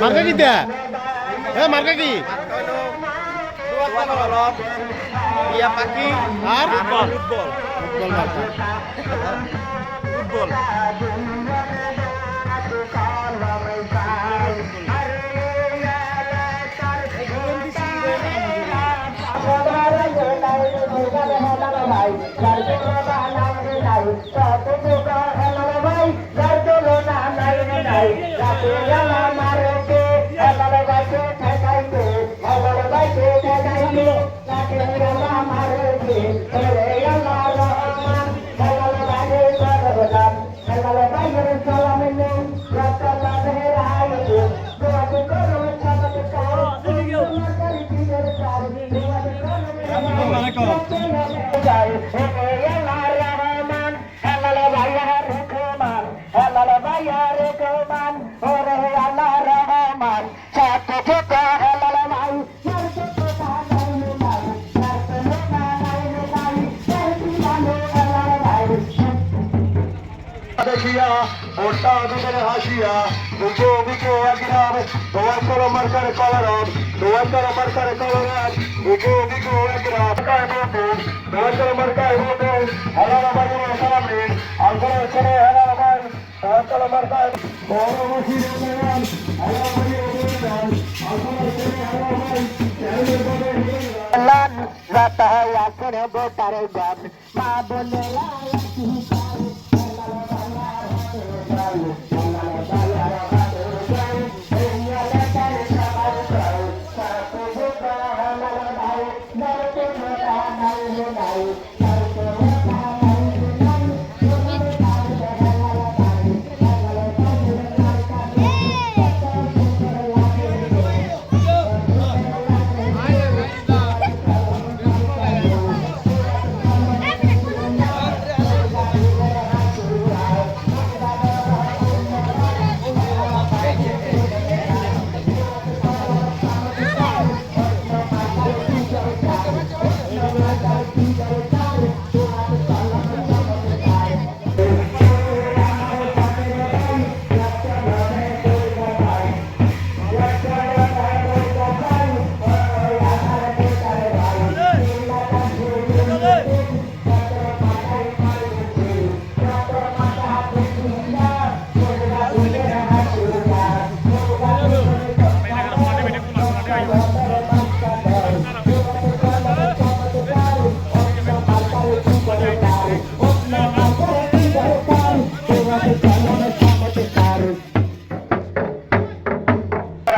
মার্কা কি দেয়া এ মার্কা কি ইয়া পাখি আর ফুটবল ফুটবল মার্কা ফুটবল Hello, Bayar Kuman. দেখিয়া ওটা দুপুরে হাসিয়া বুকো বুকো একরাম তোমার করো মার্কারে কলরম তোমার করো মার্কারে কলরম বুকো বুকো একরাম কায় বন্ধু তোমার করো মার্কায় বন্ধু হেলা ভাই সালামে আলগরে করে হেলা ভাই তোমার করো মার্কায় বড় মুখি দেন হেলা ভাই দেন আলগরে করে হেলা ভাই লান রাতা আসরে বোটারে গান। মা বলে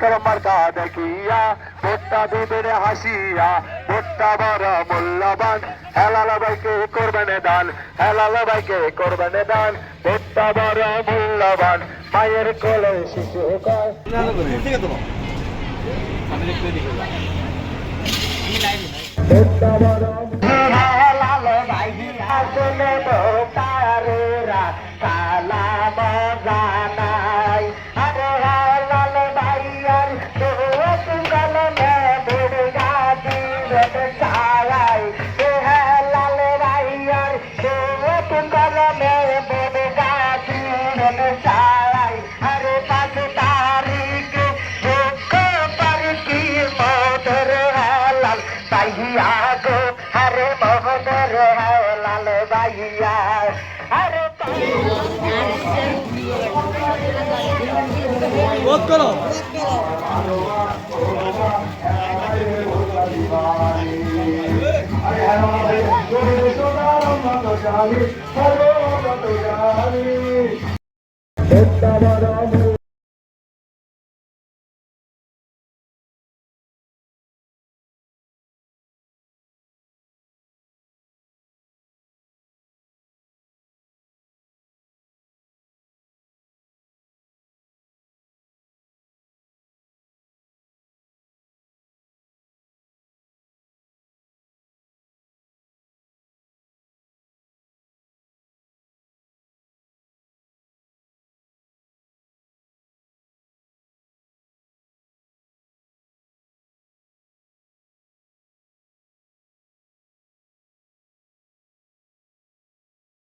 দোয়ার মার্কা দেখিয়া, ভোটটা দেবেন হাসিয়া, ভোটটা বড় মূল্যবান। হেলাল ভাইকে করবেন দান, হেলাল ভাইকে করবেন দান, ভোটটা বড় মূল্যবান। মায়ের কোলে শিশু কয় ভোটটা বড় ভাই আসলে দিবেন সারাই। লাল ভাই আর দোষ কলমে বুড়া দিবেন সারাই। আরে পাঁচ তারিখে, দুঃখ পারকি মধুর লাল ভাইয়া গো। আরে লাল করো। ভোটটা বড়